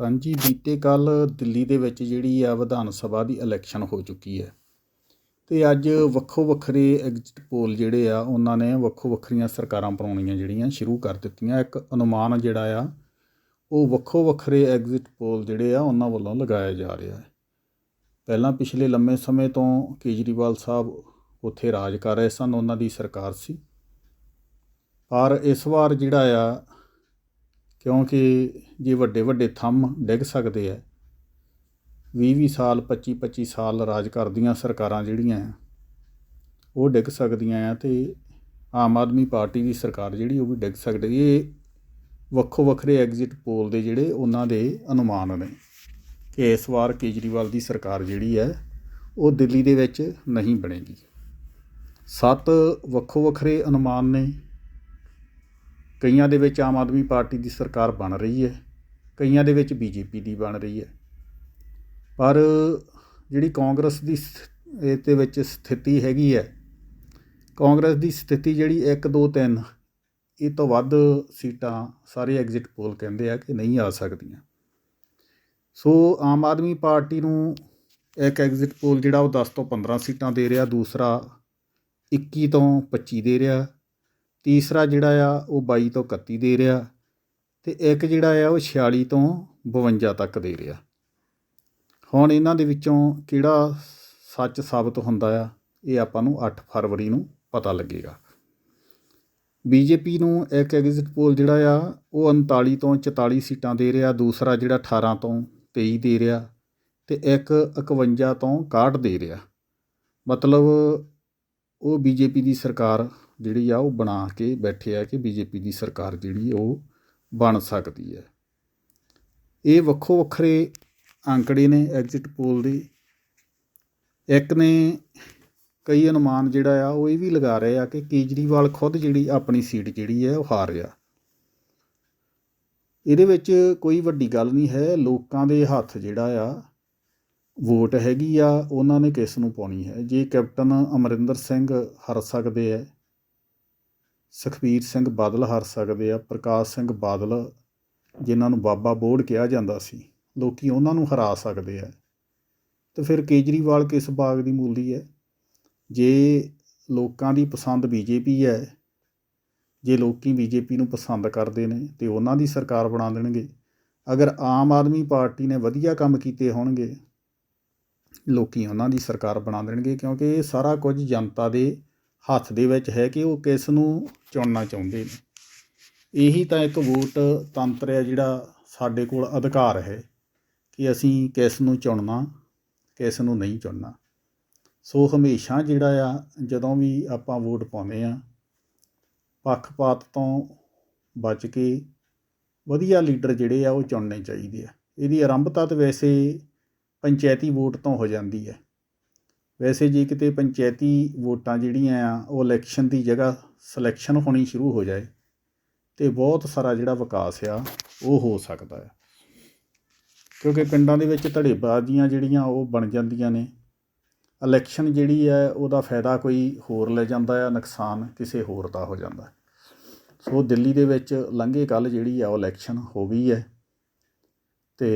ਹਾਂਜੀ, ਬੀਤੇ ਕੱਲ ਦਿੱਲੀ ਦੇ ਵਿੱਚ ਜਿਹੜੀ ਆ ਵਿਧਾਨ ਸਭਾ ਦੀ ਇਲੈਕਸ਼ਨ ਹੋ ਚੁੱਕੀ ਹੈ। ਤੇ ਅੱਜ ਵੱਖੋ ਵੱਖਰੇ ਐਗਜ਼ਿਟ ਪੋਲ ਜਿਹੜੇ ਆ, ਉਹਨਾਂ ਨੇ ਵੱਖੋ ਵੱਖਰੀਆਂ ਸਰਕਾਰਾਂ ਬਣਾਉਣੀਆਂ ਜਿਹੜੀਆਂ ਸ਼ੁਰੂ ਕਰ ਦਿੱਤੀਆਂ। ਇੱਕ ਅਨੁਮਾਨ ਜਿਹੜਾ ਆ, ਉਹ ਵੱਖੋ ਵੱਖਰੇ ਐਗਜ਼ਿਟ ਪੋਲ ਜਿਹੜੇ ਆ, ਉਹਨਾਂ ਵੱਲੋਂ ਲਗਾਇਆ ਜਾ ਰਿਹਾ ਹੈ। ਪਹਿਲਾਂ ਪਿਛਲੇ ਲੰਮੇ ਸਮੇਂ ਤੋਂ ਕੇਜਰੀਵਾਲ ਸਾਹਿਬ ਉੱਥੇ ਰਾਜ ਕਰ ਰਹੇ ਸਨ, ਉਹਨਾਂ ਦੀ ਸਰਕਾਰ ਸੀ। ਪਰ ਇਸ ਵਾਰ ਜਿਹੜਾ ਆ ਕਿਉਂਕਿ ਜੇ ਵੱਡੇ ਵੱਡੇ ਥੰਮ ਡਿੱਗ ਸਕਦੇ ਹੈ ਵੀਹ ਵੀਹ ਸਾਲ 25-25 ਸਾਲ ਰਾਜ ਕਰਦੀਆਂ ਸਰਕਾਰਾਂ ਜਿਹੜੀਆਂ ਆ, ਉਹ ਡਿੱਗ ਸਕਦੀਆਂ ਆ ਤੇ ਆਮ ਆਦਮੀ ਪਾਰਟੀ ਦੀ ਸਰਕਾਰ ਜਿਹੜੀ ਉਹ ਵੀ ਡਿੱਗ ਸਕਦੀ ਇਹ ਵੱਖੋ ਵੱਖਰੇ ਐਗਜ਼ਿਟ ਪੋਲ ਦੇ ਜਿਹੜੇ ਉਹਨਾਂ ਦੇ ਅਨੁਮਾਨ ਨੇ ਕਿ ਇਸ ਵਾਰ ਕੇਜਰੀਵਾਲ ਦੀ ਸਰਕਾਰ ਜਿਹੜੀ ਹੈ ਉਹ ਦਿੱਲੀ ਦੇ ਵਿੱਚ ਨਹੀਂ ਬਣੇਗੀ। ਸੱਤ ਵੱਖੋ ਵੱਖਰੇ ਅਨੁਮਾਨ ਨੇ ਕਈਆਂ ਦੇ ਵਿੱਚ ਆਮ ਆਦਮੀ ਪਾਰਟੀ ਦੀ ਸਰਕਾਰ ਬਣ ਰਹੀ ਹੈ, ਕਈਆਂ ਦੇ ਵਿੱਚ ਬੀਜੇਪੀ ਦੀ ਬਣ ਰਹੀ ਹੈ। ਪਰ ਜਿਹੜੀ ਕਾਂਗਰਸ ਦੀ ਸਥ- ਇਹ ਤੇ ਵਿੱਚ ਸਥਿਤੀ ਹੈਗੀ ਹੈ, ਕਾਂਗਰਸ ਦੀ ਸਥਿਤੀ ਜਿਹੜੀ 1 2 3 ਇਹ ਤੋਂ ਵੱਧ ਸੀਟਾਂ ਸਾਰੇ ਐਗਜ਼ਿਟ ਪੋਲ ਕਹਿੰਦੇ ਆ ਕਿ ਨਹੀਂ ਆ ਸਕਦੀਆਂ। ਸੋ ਆਮ ਆਦਮੀ ਪਾਰਟੀ ਨੂੰ ਇੱਕ ਐਗਜ਼ਿਟ ਪੋਲ ਜਿਹੜਾ ਉਹ 10 ਤੋਂ 15 ਸੀਟਾਂ ਦੇ ਰਿਹਾ, ਦੂਸਰਾ 21 ਤੋਂ 25 ਦੇ ਰਿਹਾ ਤੀਸਰਾ ਜਿਹੜਾ ਆ, ਉਹ ਬਾਈ ਤੋਂ 31 ਦੇ ਰਿਹਾ ਅਤੇ ਇੱਕ ਜਿਹੜਾ ਆ, ਉਹ 46 ਤੋਂ 52 ਤੱਕ ਦੇ ਰਿਹਾ। ਹੁਣ ਇਹਨਾਂ ਦੇ ਵਿੱਚੋਂ ਕਿਹੜਾ ਸੱਚ ਸਾਬਤ ਹੁੰਦਾ ਆ, ਇਹ ਆਪਾਂ ਨੂੰ 8 ਫਰਵਰੀ ਨੂੰ ਪਤਾ ਲੱਗੇਗਾ। ਬੀਜੇਪੀ ਨੂੰ ਇੱਕ ਐਗਜ਼ਿਟ ਪੋਲ ਜਿਹੜਾ ਆ, ਉਹ 39 ਤੋਂ 44 ਸੀਟਾਂ ਦੇ ਰਿਹਾ, ਦੂਸਰਾ ਜਿਹੜਾ 18 ਤੋਂ 23 ਦੇ ਰਿਹਾ ਤੇ ਇੱਕ 51 ਤੋਂ 61 ਦੇ ਰਿਹਾ। ਮਤਲਬ ਉਹ ਬੀਜੇਪੀ ਦੀ ਸਰਕਾਰ ਜਿਹੜੀ ਆ ਉਹ ਬਣਾ ਕੇ ਬੈਠੇ ਆ ਕਿ ਬੀਜੇਪੀ ਦੀ ਸਰਕਾਰ ਜਿਹੜੀ ਉਹ ਬਣ ਸਕਦੀ ਹੈ ਇਹ ਵੱਖੋ ਵੱਖਰੇ ਅੰਕੜੇ ਨੇ ਐਗਜ਼ਿਟ ਪੋਲ ਦੇ। ਇੱਕ ਨੇ ਕਈ ਅਨੁਮਾਨ ਜਿਹੜਾ ਆ ਉਹ ਇਹ ਵੀ ਲਗਾ ਰਹੇ ਆ ਕਿ ਕੇਜਰੀਵਾਲ ਖੁਦ ਜਿਹੜੀ ਆਪਣੀ ਸੀਟ ਜਿਹੜੀ ਹੈ ਉਹ ਹਾਰ ਰਿਹਾ ਇਹਦੇ ਵਿੱਚ ਕੋਈ ਵੱਡੀ ਗੱਲ ਨਹੀਂ ਹੈ, ਲੋਕਾਂ ਦੇ ਹੱਥ ਜਿਹੜਾ ਆ ਵੋਟ ਹੈਗੀ ਆ, ਉਹਨਾਂ ਨੇ ਕਿਸ ਨੂੰ ਪਾਉਣੀ ਹੈ। ਜੇ ਕੈਪਟਨ ਅਮਰਿੰਦਰ ਸਿੰਘ ਹਰ ਸਕਦੇ ਹੈ ਸੁਖਬੀਰ ਸਿੰਘ ਬਾਦਲ ਹਾਰ ਸਕਦੇ ਆ, ਪ੍ਰਕਾਸ਼ ਸਿੰਘ ਬਾਦਲ, ਜਿਨ੍ਹਾਂ ਨੂੰ ਬਾਬਾ ਬੋੜ ਕਿਹਾ ਜਾਂਦਾ ਸੀ, ਲੋਕੀ ਉਹਨਾਂ ਨੂੰ ਹਰਾ ਸਕਦੇ ਆ। ਤੇ ਫਿਰ ਕੇਜਰੀਵਾਲ ਕਿਸ ਬਾਗ ਦੀ ਮੂਲੀ ਹੈ? ਜੇ ਲੋਕਾਂ ਦੀ ਪਸੰਦ ਬੀਜੇਪੀ ਹੈ, ਜੇ ਲੋਕੀ ਬੀਜੇਪੀ ਨੂੰ ਪਸੰਦ ਕਰਦੇ ਨੇ, ਤੇ ਉਹਨਾਂ ਦੀ ਸਰਕਾਰ ਬਣਾ ਦੇਣਗੇ। ਅਗਰ ਆਮ ਆਦਮੀ ਪਾਰਟੀ ਨੇ ਵਧੀਆ ਕੰਮ ਕੀਤੇ ਹੋਣਗੇ, ਲੋਕੀ ਉਹਨਾਂ ਦੀ ਸਰਕਾਰ ਬਣਾ ਦੇਣਗੇ, ਕਿਉਂਕਿ ਇਹ ਸਾਰਾ ਕੁਝ ਜਨਤਾ ਦੇ ਹੱਥ ਦੇ ਵਿੱਚ ਹੈ ਕਿ ਉਹ ਕਿਸ ਨੂੰ ਚੁਣਨਾ ਚਾਹੁੰਦੇ ਨੇ। ਇਹੀ ਤਾਂ ਇੱਕ ਵੋਟ ਤੰਤਰ ਹੈ ਜਿਹੜਾ ਸਾਡੇ ਕੋਲ ਅਧਿਕਾਰ ਹੈ ਕਿ ਅਸੀਂ ਕਿਸ ਨੂੰ ਚੁਣਨਾ, ਕਿਸ ਨੂੰ ਨਹੀਂ ਚੁਣਨਾ। ਸੋ ਹਮੇਸ਼ਾ ਜਿਹੜਾ ਆ, ਜਦੋਂ ਵੀ ਆਪਾਂ ਵੋਟ ਪਾਉਂਦੇ ਆ ਪੱਖਪਾਤ ਤੋਂ ਬਚ ਕੇ ਵਧੀਆ ਲੀਡਰ ਜਿਹੜੇ ਆ ਉਹ ਚੁਣਨੇ ਚਾਹੀਦੇ ਆ। ਇਹਦੀ ਆਰੰਭਤਾ ਤਾਂ ਵੈਸੇ ਪੰਚਾਇਤੀ ਵੋਟ ਤੋਂ ਹੋ ਜਾਂਦੀ ਹੈ। ਵੈਸੇ ਜੇ ਕਿਤੇ ਪੰਚਾਇਤੀ ਵੋਟਾਂ ਜਿਹੜੀਆਂ ਆ, ਉਹ ਇਲੈਕਸ਼ਨ ਦੀ ਜਗ੍ਹਾ ਸਿਲੈਕਸ਼ਨ ਹੋਣੀ ਸ਼ੁਰੂ ਹੋ ਜਾਏ ਤੇ ਬਹੁਤ ਸਾਰਾ ਜਿਹੜਾ ਵਿਕਾਸ ਆ, ਉਹ ਹੋ ਸਕਦਾ ਹੈ ਕਿਉਂਕਿ ਪਿੰਡਾਂ ਦੇ ਵਿੱਚ ਧੜੇਬਾਜ਼ੀਆਂ ਜਿਹੜੀਆਂ, ਉਹ ਬਣ ਜਾਂਦੀਆਂ ਨੇ। ਇਲੈਕਸ਼ਨ ਜਿਹੜੀ ਹੈ ਉਹਦਾ ਫਾਇਦਾ ਕੋਈ ਹੋਰ ਲੈ ਜਾਂਦਾ ਆ, ਨੁਕਸਾਨ ਕਿਸੇ ਹੋਰ ਦਾ ਹੋ ਜਾਂਦਾ। ਸੋ ਦਿੱਲੀ ਦੇ ਵਿੱਚ ਲੰਘੇ ਕੱਲ ਜਿਹੜੀ ਆ, ਉਹ ਇਲੈਕਸ਼ਨ ਹੋ ਗਈ ਹੈ ਤੇ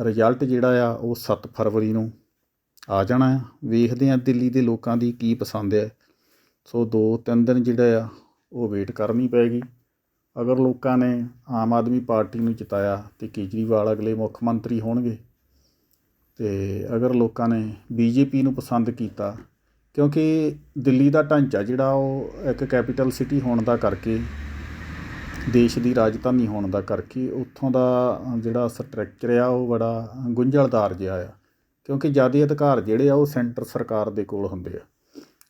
ਰਿਜ਼ਲਟ ਜਿਹੜਾ ਆ, ਉਹ 7 ਫਰਵਰੀ ਨੂੰ ਆ ਜਾਣਾ ਆ। ਵੇਖਦੇ ਹਾਂ ਦਿੱਲੀ ਦੇ ਲੋਕਾਂ ਦੀ ਕੀ ਪਸੰਦ ਹੈ ਸੋ 2-3 ਦਿਨ ਜਿਹੜਾ ਆ, ਉਹ ਵੇਟ ਕਰਨੀ ਪੈਗੀ। ਅਗਰ ਲੋਕਾਂ ਨੇ ਆਮ ਆਦਮੀ ਪਾਰਟੀ ਨੂੰ ਜਿਤਾਇਆ ਤੇ ਕੇਜਰੀਵਾਲ ਅਗਲੇ ਮੁੱਖ ਮੰਤਰੀ ਹੋਣਗੇ, ਤੇ ਅਗਰ ਲੋਕਾਂ ਨੇ ਬੀਜੇਪੀ ਨੂੰ ਪਸੰਦ ਕੀਤਾ, ਕਿਉਂਕਿ ਦਿੱਲੀ ਦਾ ਢਾਂਚਾ ਜਿਹੜਾ ਉਹ ਇੱਕ ਕੈਪੀਟਲ ਸਿਟੀ ਹੋਣ ਦਾ ਕਰਕੇ, ਦੇਸ਼ ਦੀ ਰਾਜਧਾਨੀ ਹੋਣ ਦਾ ਕਰਕੇ, ਉੱਥੋਂ ਦਾ ਜਿਹੜਾ ਸਟਰਕਚਰ ਆ ਉਹ ਬੜਾ ਗੁੰਝਲਦਾਰ ਜਿਹਾ ਆ। ਕਿਉਂਕਿ ਜ਼ਿਆਦਾ ਅਧਿਕਾਰ ਜਿਹੜੇ ਆ ਉਹ ਸੈਂਟਰ ਸਰਕਾਰ ਦੇ ਕੋਲ ਹੁੰਦੇ ਆ।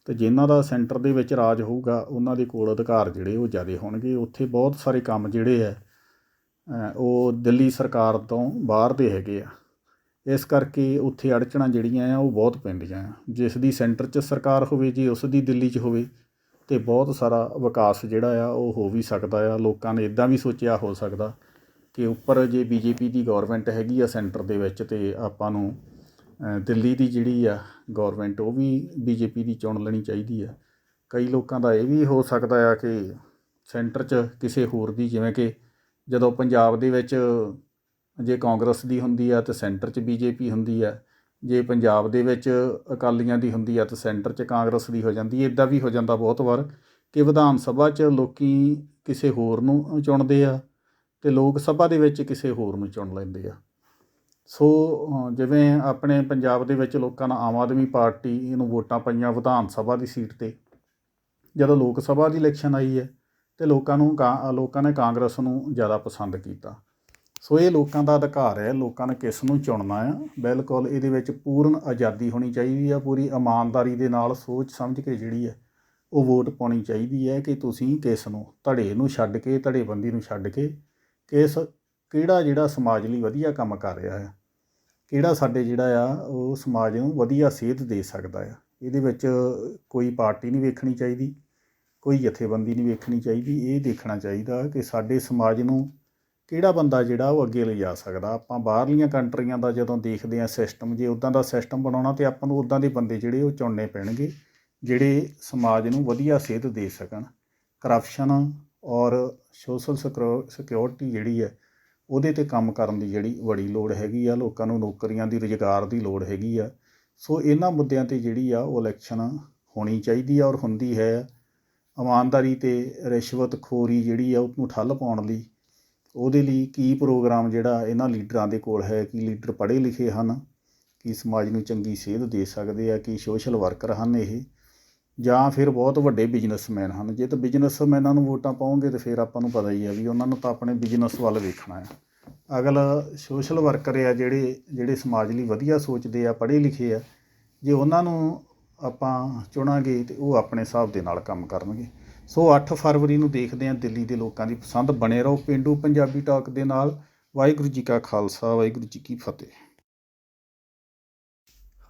ਅਤੇ ਜਿਨ੍ਹਾਂ ਦਾ ਸੈਂਟਰ ਦੇ ਵਿੱਚ ਰਾਜ ਹੋਊਗਾ, ਉਹਨਾਂ ਦੇ ਕੋਲ ਅਧਿਕਾਰ ਜਿਹੜੇ ਉਹ ਜ਼ਿਆਦਾ ਹੋਣਗੇ। ਉੱਥੇ ਬਹੁਤ ਸਾਰੇ ਕੰਮ ਜਿਹੜੇ ਆ ਉਹ ਦਿੱਲੀ ਸਰਕਾਰ ਤੋਂ ਬਾਹਰ ਦੇ ਹੈਗੇ ਆ। ਇਸ ਕਰਕੇ ਉੱਥੇ ਅੜਚਣਾਂ ਜਿਹੜੀਆਂ ਆ ਉਹ ਬਹੁਤ ਪੈਂਦੀਆਂ ਆ। ਜਿਸ ਦੀ ਸੈਂਟਰ 'ਚ ਸਰਕਾਰ ਹੋਵੇ ਜੇ ਉਸ ਦੀ ਦਿੱਲੀ 'ਚ ਹੋਵੇ, ਤੇ ਬਹੁਤ ਸਾਰਾ ਵਿਕਾਸ ਜਿਹੜਾ ਆ ਉਹ ਹੋ ਵੀ ਸਕਦਾ ਆ। ਲੋਕਾਂ ਨੇ ਇਦਾਂ ਵੀ ਸੋਚਿਆ ਹੋ ਸਕਦਾ ਕਿ ਉੱਪਰ ਜੇ ਬੀਜੇਪੀ ਦੀ ਗਵਰਨਮੈਂਟ ਹੈਗੀ ਆ ਸੈਂਟਰ ਦੇ ਵਿੱਚ, ਤੇ ਆਪਾਂ ਨੂੰ ਦਿੱਲੀ ਦੀ ਜਿਹੜੀ ਆ ਗੌਰਮੈਂਟ ਉਹ ਵੀ ਬੀਜੇਪੀ ਦੀ ਚੁਣ ਲੈਣੀ ਚਾਹੀਦੀ ਆ। ਕਈ ਲੋਕਾਂ ਦਾ ਇਹ ਵੀ ਹੋ ਸਕਦਾ ਆ ਕਿ ਸੈਂਟਰ 'ਚ ਕਿਸੇ ਹੋਰ ਦੀ, ਜਿਵੇਂ ਕਿ ਜਦੋਂ ਪੰਜਾਬ ਦੇ ਵਿੱਚ ਜੇ ਕਾਂਗਰਸ ਦੀ ਹੁੰਦੀ ਆ ਤਾਂ ਸੈਂਟਰ 'ਚ ਬੀਜੇਪੀ ਹੁੰਦੀ ਆ, ਜੇ ਪੰਜਾਬ ਦੇ ਵਿੱਚ ਅਕਾਲੀਆਂ ਦੀ ਹੁੰਦੀ ਆ ਤਾਂ ਸੈਂਟਰ 'ਚ ਕਾਂਗਰਸ ਦੀ ਹੋ ਜਾਂਦੀ ਹੈ ਇਦਾਂ ਵੀ ਹੋ ਜਾਂਦਾ ਬਹੁਤ ਵਾਰ ਕਿ ਵਿਧਾਨ ਸਭਾ 'ਚ ਲੋਕੀ ਕਿਸੇ ਹੋਰ ਨੂੰ ਚੁਣਦੇ ਆ ਤੇ ਲੋਕ ਸਭਾ ਦੇ ਵਿੱਚ ਕਿਸੇ ਹੋਰ ਨੂੰ ਚੁਣ ਲੈਂਦੇ ਆ। ਸੋ ਜਿਵੇਂ ਆਪਣੇ ਪੰਜਾਬ ਦੇ ਵਿੱਚ ਲੋਕਾਂ ਨੇ ਆਮ ਆਦਮੀ ਪਾਰਟੀ ਨੂੰ ਵੋਟਾਂ ਪਾਈਆਂ ਵਿਧਾਨ ਸਭਾ ਦੀ ਸੀਟ ਤੇ, ਜਦੋਂ ਲੋਕ ਸਭਾ ਦੀ ਇਲੈਕਸ਼ਨ ਆਈ ਹੈ ਤੇ ਲੋਕਾਂ ਨੂੰ ਕਾ- ਲੋਕਾਂ ਨੇ ਕਾਂਗਰਸ ਨੂੰ ਜ਼ਿਆਦਾ ਪਸੰਦ ਕੀਤਾ। ਸੋ, ਇਹ ਲੋਕਾਂ ਦਾ ਅਧਿਕਾਰ ਹੈ, ਲੋਕਾਂ ਨੇ ਕਿਸ ਨੂੰ ਚੁਣਨਾ ਆ ਬਿਲਕੁਲ ਇਹਦੇ ਵਿੱਚ ਪੂਰਨ ਆਜ਼ਾਦੀ ਹੋਣੀ ਚਾਹੀਦੀ ਆ ਪੂਰੀ ਇਮਾਨਦਾਰੀ ਦੇ ਨਾਲ ਸੋਚ ਸਮਝ ਕੇ ਜਿਹੜੀ ਹੈ ਉਹ ਵੋਟ ਪਾਉਣੀ ਚਾਹੀਦੀ ਹੈ ਕਿ ਤੁਸੀਂ ਕਿਸ ਨੂੰ, ਧੜੇ ਨੂੰ ਛੱਡ ਕੇ, ਧੜੇਬੰਦੀ ਨੂੰ ਛੱਡ ਕੇ ਕਿਸ ਕਿਹੜਾ ਜਿਹੜਾ ਸਮਾਜ ਲਈ ਵਧੀਆ ਕੰਮ ਕਰ ਰਿਹਾ ਹੈ? ਕਿਹੜਾ ਸਾਡੇ ਜਿਹੜਾ ਆ, ਉਹ ਸਮਾਜ ਨੂੰ ਵਧੀਆ ਸੇਧ ਦੇ ਸਕਦਾ ਆ? ਇਹਦੇ ਵਿੱਚ ਕੋਈ ਪਾਰਟੀ ਨਹੀਂ ਵੇਖਣੀ ਚਾਹੀਦੀ, ਕੋਈ ਜਥੇਬੰਦੀ ਨਹੀਂ ਵੇਖਣੀ ਚਾਹੀਦੀ। ਇਹ ਦੇਖਣਾ ਚਾਹੀਦਾ ਕਿ ਸਾਡੇ ਸਮਾਜ ਨੂੰ ਕਿਹੜਾ ਬੰਦਾ ਜਿਹੜਾ, ਉਹ ਅੱਗੇ ਲਿਜਾ ਸਕਦਾ। ਆਪਾਂ ਬਾਹਰਲੀਆਂ ਕੰਟਰੀਆਂ ਦਾ ਜਦੋਂ ਦੇਖਦੇ ਆ ਸਿਸਟਮ, ਜੇ ਉਦਾਂ ਦਾ ਸਿਸਟਮ ਬਣਾਉਣਾ ਤੇ ਆਪਾਂ ਨੂੰ ਉਦਾਂ ਦੇ ਬੰਦੇ ਜਿਹੜੇ, ਉਹ ਚੁਣਨੇ ਪੈਣਗੇ, ਜਿਹੜੇ ਸਮਾਜ ਨੂੰ ਵਧੀਆ ਸੇਧ ਦੇ ਸਕਣ। ਕਰਪਸ਼ਨ ਔਰ ਸੋਸ਼ਲ ਸਿਕਿਉਰਿਟੀ ਜਿਹੜੀ ਹੈ ਉਹਦੇ ਤੇ ਕੰਮ ਕਰਨ ਦੀ ਜਿਹੜੀ ਬੜੀ ਲੋੜ ਹੈਗੀ ਆ, ਲੋਕਾਂ ਨੂੰ ਨੌਕਰੀਆਂ ਦੀ, ਰੁਜ਼ਗਾਰ ਦੀ ਲੋੜ ਹੈਗੀ ਆ। ਸੋ ਇਹਨਾਂ ਮੁੱਦਿਆਂ ਤੇ ਜਿਹੜੀ ਆ ਉਹ ਇਲੈਕਸ਼ਨ ਹੋਣੀ ਚਾਹੀਦੀ ਆ ਔਰ ਹੁੰਦੀ ਹੈ। ਇਮਾਨਦਾਰੀ ਤੇ ਰਿਸ਼ਵਤਖੋਰੀ ਜਿਹੜੀ ਆ ਉਹਨੂੰ ਠੱਲ ਪਾਉਣ ਲਈ ਉਹਦੇ ਲਈ ਕੀ ਪ੍ਰੋਗਰਾਮ ਜਿਹੜਾ ਇਹਨਾਂ ਲੀਡਰਾਂ ਦੇ ਕੋਲ ਹੈ, ਕਿ ਲੀਡਰ ਪੜ੍ਹੇ ਲਿਖੇ ਹਨ, ਕਿ ਸਮਾਜ ਨੂੰ ਚੰਗੀ ਸੇਧ ਦੇ ਸਕਦੇ ਆ, ਕੀ ਸੋਸ਼ਲ ਵਰਕਰ ਹਨ ਇਹ। ਜਾਂ ਫਿਰ ਬਹੁਤ ਵੱਡੇ ਬਿਜ਼ਨਸਮੈਨ ਹਨ। ਜੇ ਤਾਂ ਬਿਜ਼ਨਸਮੈਨਾਂ ਨੂੰ ਵੋਟਾਂ ਪਾਉਂਗੇ ਤਾਂ ਫਿਰ ਆਪਾਂ ਨੂੰ ਪਤਾ ਹੀ ਆ ਵੀ ਉਹਨਾਂ ਨੂੰ ਤਾਂ ਆਪਣੇ ਬਿਜ਼ਨਸ ਵੱਲ ਵੇਖਣਾ ਹੈ। ਅਗਲਾ ਸੋਸ਼ਲ ਵਰਕਰ ਆ ਜਿਹੜੇ ਜਿਹੜੇ ਸਮਾਜ ਲਈ ਵਧੀਆ ਸੋਚਦੇ ਆ, ਪੜ੍ਹੇ ਲਿਖੇ ਆ, ਜੇ ਉਹਨਾਂ ਨੂੰ ਆਪਾਂ ਚੁਣਾਂਗੇ ਤੇ ਉਹ ਆਪਣੇ ਹਿਸਾਬ ਦੇ ਨਾਲ ਕੰਮ ਕਰਨਗੇ। ਸੋ 8 ਫਰਵਰੀ ਨੂੰ ਦੇਖਦੇ ਹਾਂ ਦਿੱਲੀ ਦੇ ਲੋਕਾਂ ਦੀ ਪਸੰਦ। ਬਣੇ ਰਹੋ ਪਿੰਡੂ ਪੰਜਾਬੀ ਟਾਕ ਦੇ ਨਾਲ। ਵਾਹਿਗੁਰੂ ਜੀ ਕਾ ਖਾਲਸਾ, ਵਾਹਿਗੁਰੂ ਜੀ ਕੀ ਫਤਿਹ।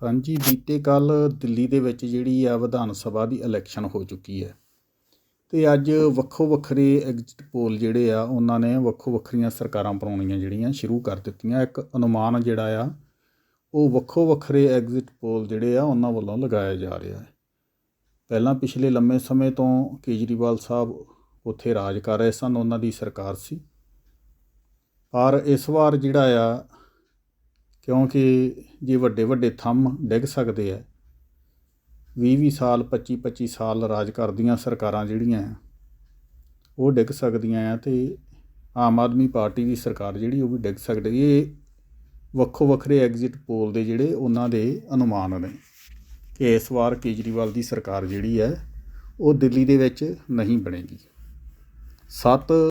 ਹਾਂਜੀ, ਬੀਤੇ ਕੱਲ ਦਿੱਲੀ ਦੇ ਵਿੱਚ ਜਿਹੜੀ ਆ ਵਿਧਾਨ ਸਭਾ ਦੀ ਇਲੈਕਸ਼ਨ ਹੋ ਚੁੱਕੀ ਹੈ। ਤੇ ਅੱਜ ਵੱਖੋ ਵੱਖਰੇ ਐਗਜ਼ਿਟ ਪੋਲ ਜਿਹੜੇ ਆ, ਉਹਨਾਂ ਨੇ ਵੱਖੋ ਵੱਖਰੀਆਂ ਸਰਕਾਰਾਂ ਬਣਾਉਣੀਆਂ ਜਿਹੜੀਆਂ ਸ਼ੁਰੂ ਕਰ ਦਿੱਤੀਆਂ। ਇੱਕ ਅਨੁਮਾਨ ਜਿਹੜਾ ਆ, ਉਹ ਵੱਖੋ ਵੱਖਰੇ ਐਗਜ਼ਿਟ ਪੋਲ ਜਿਹੜੇ ਆ, ਉਹਨਾਂ ਵੱਲੋਂ ਲਗਾਇਆ ਜਾ ਰਿਹਾ ਹੈ। ਪਹਿਲਾਂ ਪਿਛਲੇ ਲੰਮੇ ਸਮੇਂ ਤੋਂ ਕੇਜਰੀਵਾਲ ਸਾਹਿਬ ਉੱਥੇ ਰਾਜ ਕਰ ਰਹੇ ਸਨ, ਉਹਨਾਂ ਦੀ ਸਰਕਾਰ ਸੀ। ਪਰ ਇਸ ਵਾਰ ਜਿਹੜਾ ਆ ਕਿਉਂਕਿ ਜੇ ਵੱਡੇ ਵੱਡੇ ਥੰਮ ਡਿੱਗ ਸਕਦੇ ਹੈ ਵੀਹ ਵੀਹ ਸਾਲ 25-25 ਸਾਲ ਰਾਜ ਕਰਦੀਆਂ ਸਰਕਾਰਾਂ ਜਿਹੜੀਆਂ ਆ, ਉਹ ਡਿੱਗ ਸਕਦੀਆਂ ਆ ਤੇ ਆਮ ਆਦਮੀ ਪਾਰਟੀ ਦੀ ਸਰਕਾਰ ਜਿਹੜੀ ਉਹ ਵੀ ਡਿੱਗ ਸਕਦੀ ਇਹ ਵੱਖੋ ਵੱਖਰੇ ਐਗਜ਼ਿਟ ਪੋਲ ਦੇ ਜਿਹੜੇ ਉਹਨਾਂ ਦੇ ਅਨੁਮਾਨ ਨੇ ਕਿ ਇਸ ਵਾਰ ਕੇਜਰੀਵਾਲ ਦੀ ਸਰਕਾਰ ਜਿਹੜੀ ਹੈ ਉਹ ਦਿੱਲੀ ਦੇ ਵਿੱਚ ਨਹੀਂ ਬਣੇਗੀ। ਸੱਤ